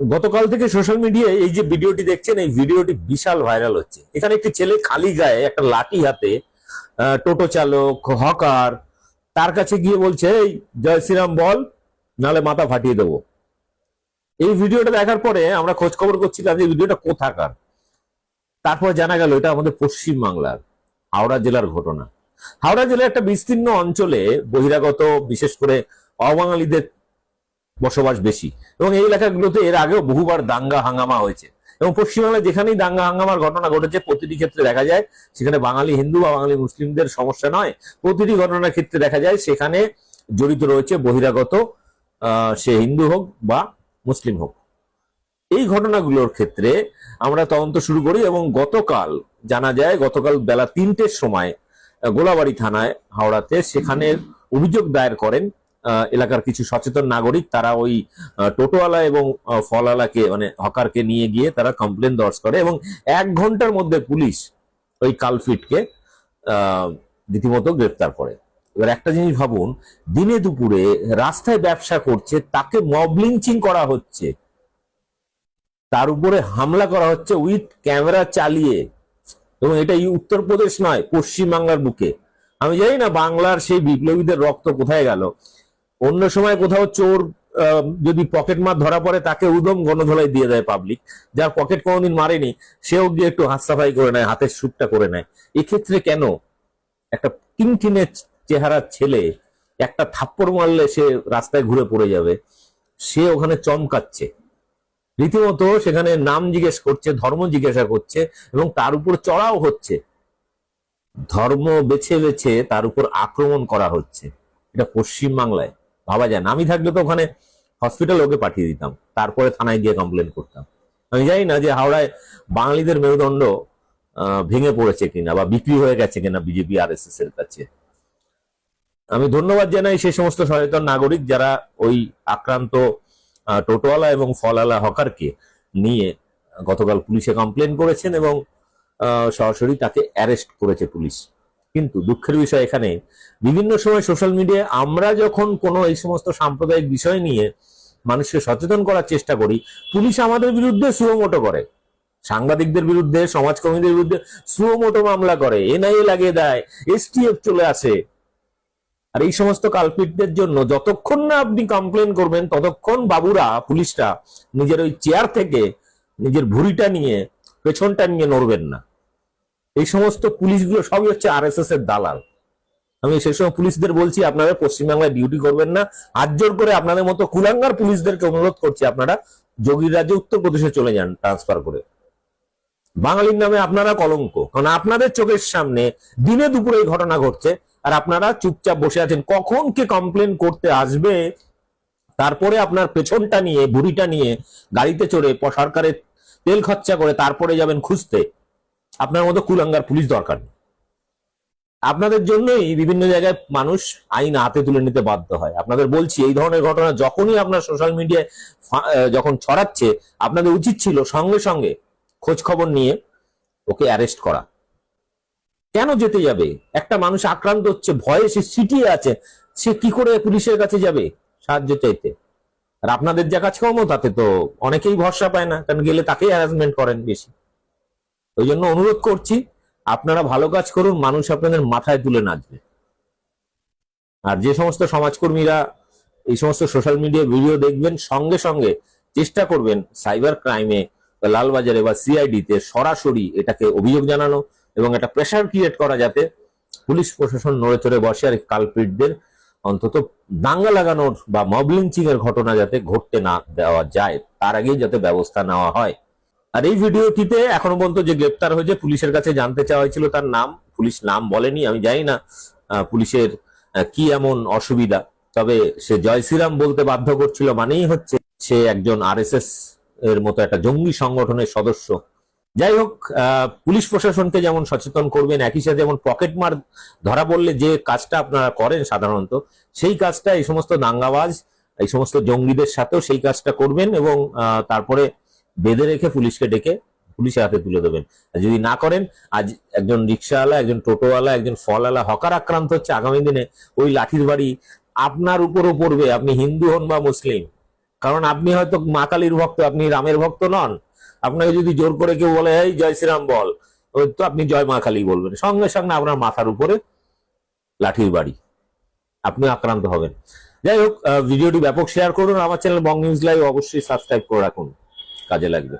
গতকাল থেকে সোশ্যাল মিডিয়ায় এই যে ভিডিওটি দেখছেন, এই ভিডিওটি বিশাল ভাইরাল হচ্ছে। এখানে একটি ছেলে খালি গায়ে একটা লাঠি হাতে টোটো চালক হকার তার কাছে গিয়ে বলছে, এই, জয় শ্রীরাম বল, নালে মাথা ফাটিয়ে দেবো। এই ভিডিওটা দেখার পরে আমরা খোঁজ খবর করছিলাম যে ভিডিওটা কোথাকার। তারপর জানা গেল এটা আমাদের পশ্চিম বাংলার হাওড়া জেলার ঘটনা। হাওড়া জেলার একটা বিস্তীর্ণ অঞ্চলে বহিরাগত, বিশেষ করে অবাঙালিদের বসবাস বেশি। এবং এই এলাকাগুলোতে এর আগেও বহুবার দাঙ্গা হাঙ্গামা হয়েছে। এবং পশ্চিমবাংলায় যেখানেই দাঙ্গা হাঙ্গামার ঘটনা ঘটেছে, প্রতিটি ক্ষেত্রে দেখা যায়, সেখানে বাঙালি হিন্দু বা বাঙালি মুসলিমদের সমস্যা নয়, প্রতিটি ঘটনার ক্ষেত্রে দেখা যায়, সেখানে জড়িত রয়েছে বহিরাগত সে হিন্দু হোক বা মুসলিম হোক। এই ঘটনাগুলোর ক্ষেত্রে আমরা তদন্ত শুরু করি এবং গতকাল জানা যায়, গতকাল বেলা তিনটের সময় গোলাবাড়ি থানায় হাওড়াতে সেখানে অভিযোগ দায়ের করেন এলাকার কিছু সচেতন নাগরিক তারা ওই টোটোওয়ালা এবং ফলওয়ালাকে মানে হকারকে নিয়ে গিয়ে তারা কমপ্লেন দর্জ করে এবং এক ঘণ্টার মধ্যে পুলিশ ওই কালফিটকে রীতিমতো গ্রেফতার করে। এবার একটা জিনিস ভাবুন, দিনে দুপুরে রাস্তায় ব্যবসা করছে, তাকে মব লিঞ্চিং করা হচ্ছে। তার উপরে হামলা করা হচ্ছে উইথ ক্যামেরা চালিয়ে। এবং এটা উত্তরপ্রদেশ নয়, পশ্চিমবাংলার বুকে। আমি জানি না বাংলার সেই বিপ্লবীদের রক্ত কোথায় গেল। অন্য সময় কোথাও চোর যদি পকেট মার ধরা পড়ে, তাকে উদম গণধোলাই দিয়ে দেয় পাবলিক যার পকেট কোনোদিন মারেনি, সেও গিয়ে একটু হাত সাফাই করে নেয়, হাতের সুটটা করে নেয়। এক্ষেত্রে কেন? একটা টিনটিনের চেহারার ছেলে একটা থাপ্পড় মারলে সে রাস্তায় ঘুরে পড়ে যাবে, সে ওখানে চমকাচ্ছে। রীতিমতো সেখানে নাম জিজ্ঞেস করছে, ধর্ম জিজ্ঞাসা করছে, এবং তার উপর চড়াও হচ্ছে। ধর্ম বেছে বেছে তার উপর আক্রমণ করা হচ্ছে। এটা পশ্চিম বাংলায় ভাবা যায় না। আমি থাকলে তো ওখানে হসপিটাল ওকে পাঠিয়ে দিতাম। তারপরে থানায় গিয়ে কমপ্লেন করতাম। আমি জানি না যে হাওড়ায় বাঙালিদের মেরুদণ্ড ভেঙে পড়েছে কিনা বা বিক্রি হয়ে গেছে কিনা বিজেপি আর এস এর কাছে। আমি ধন্যবাদ জানাই সেই সমস্ত সচেতন নাগরিক যারা ওই আক্রান্ত আহ, টোটোওয়ালা এবং ফলওয়ালা হকারকে নিয়ে গতকাল পুলিশে কমপ্লেন করেছেন এবং সরাসরি তাকে অ্যারেস্ট করেছে পুলিশ। কিন্তু দুঃখের বিষয় এখানে, বিভিন্ন সময় সোশ্যাল মিডিয়ায় আমরা যখন কোনো এই সমস্ত সাম্প্রদায়িক বিষয় নিয়ে মানুষকে সচেতন করার চেষ্টা করি, পুলিশ আমাদের বিরুদ্ধে সুমোটো করে। সাংবাদিকদের বিরুদ্ধে, সমাজকর্মীদের বিরুদ্ধে সুমোটো মামলা করে, এনআইএ লাগিয়ে দেয়, এসটিএফ চলে আসে। আর এই সমস্ত কালপিটদের জন্য যতক্ষণ না আপনি কমপ্লেন করবেন, ততক্ষণ বাবুরা পুলিশটা নিজের ওই চেয়ার থেকে নিজের ভুঁড়িটা নিয়ে, পেছনটা নিয়ে নড়বেন না। এই সমস্ত পুলিশগুলো সবই হচ্ছে আর এর দালাল। আমি সেই সময় পুলিশদের বলছি, আপনারা পশ্চিমবাংলায় ডিউটি করবেন না। হাত জোর করে আপনাদের মতো কুলাঙ্গার পুলিশদেরকে অনুরোধ করছি, আপনারা যোগীর রাজ্যে উত্তরপ্রদেশে চলে যান ট্রান্সফার করে। বাঙালির নামে আপনারা কলঙ্ক, কারণ আপনাদের চোখের সামনে দিনে দুপুরে এই ঘটনা ঘটছে, আর আপনারা চুপচাপ বসে আছেন। কখন কে কমপ্লেন করতে আসবে, তারপরে আপনার পেছনটা নিয়ে বুড়িটা নিয়ে গাড়িতে চড়ে সরকারের তেল খরচা করে তারপরে যাবেন খুঁজতে। আপনার মতো কুলাঙ্গার পুলিশ দরকার আপনাদের জন্যই বিভিন্ন জায়গায় মানুষ আইন হাতে তুলে নিতে বাধ্য হয়। আপনাদের বলছি, এই ধরনের ঘটনা যখনই আপনার সোশ্যাল মিডিয়ায় যখন ছড়াচ্ছে, আপনাদের উচিত ছিল সঙ্গে সঙ্গে খোঁজ খবর নিয়ে ওকে অ্যারেস্ট করা। কেন যেতে যাবে? একটা মানুষ আক্রান্ত হচ্ছে, ভয়ে সে সিটিয়ে আছে, সে কি করে পুলিশের কাছে যাবে সাহায্য চাইতে? আর আপনাদের যা কাজ কর্ম তাতে তো অনেকেই ভরসা পায় না, কারণ গেলে তাকেই হ্যারাসমেন্ট করেন বেশি। ওই জন্য অনুরোধ করছি, আপনারা ভালো কাজ করুন, মানুষ আপনাদের মাথায় তুলে নাচবে। আর যে সমস্ত সমাজকর্মীরা এই সমস্ত সোশ্যাল মিডিয়া ভিডিও দেখবেন, সঙ্গে সঙ্গে চেষ্টা করবেন সাইবার ক্রাইমে বা লালবাজারে বা সিআইডিতে সরাসরি এটাকে অভিযোগ জানানো এবং একটা প্রেশার ক্রিয়েট করা যাতে পুলিশ প্রশাসন নড়ে চড়ে বসে আর কালপিটদের অন্তত দাঙ্গা লাগানোর বা মব লিঞ্চিং এর ঘটনা যাতে ঘটতে না দেওয়া যায়, তার আগেই যাতে ব্যবস্থা নেওয়া হয়। আর এই ভিডিওটিতে এখনও পর্যন্ত যে গ্রেপ্তার হয়েছে, পুলিশের কাছে জানতে চাওয়া হয়েছিল তার নাম। পুলিশ নাম বলেনি, আমি জানি না পুলিশের কি এমন অসুবিধা। তবে সে জয় শ্রীরাম বলতে বাধ্য করছিল মানেই হচ্ছে সে একজন আরএসএস এর মতো একটা জঙ্গি সংগঠনের সদস্য। যাই হোক পুলিশ প্রশাসনকে যেমন সচেতন করবেন, একই সাথে যেমন পকেট মার ধরা পড়লে যে কাজটা আপনারা করেন সাধারণত, সেই কাজটা এই সমস্ত দাঙ্গাবাজ, এই সমস্ত জঙ্গিদের সাথেও সেই কাজটা করবেন এবং তারপরে বেঁধে রেখে পুলিশকে ডেকে পুলিশের হাতে তুলে দেবেন। আর যদি না করেন, আজ একজন রিক্সাওয়ালা, একজন টোটোওয়ালা, একজন ফলওয়ালা হকার আক্রান্ত হচ্ছে আগামী দিনে, ওই লাঠির বাড়ি আপনার উপরও পড়বে। আপনি হিন্দু হন বা মুসলিম, কারণ আপনি হয়তো মা কালীর ভক্ত, আপনি রামের ভক্ত নন। আপনাকে যদি জোর করে কেউ বলে, এই জয় শ্রীরাম বল তো আপনি জয় মা কালী বলবেন। সঙ্গে সঙ্গে আপনার মাথার উপরে লাঠির বাড়ি। আপনি আক্রান্ত হবেন। যাই হোক ভিডিওটি ব্যাপক শেয়ার করুন। আমার চ্যানেল বং নিউজ লাইভ অবশ্যই সাবস্ক্রাইব করে রাখুন। কাজে লাগবে।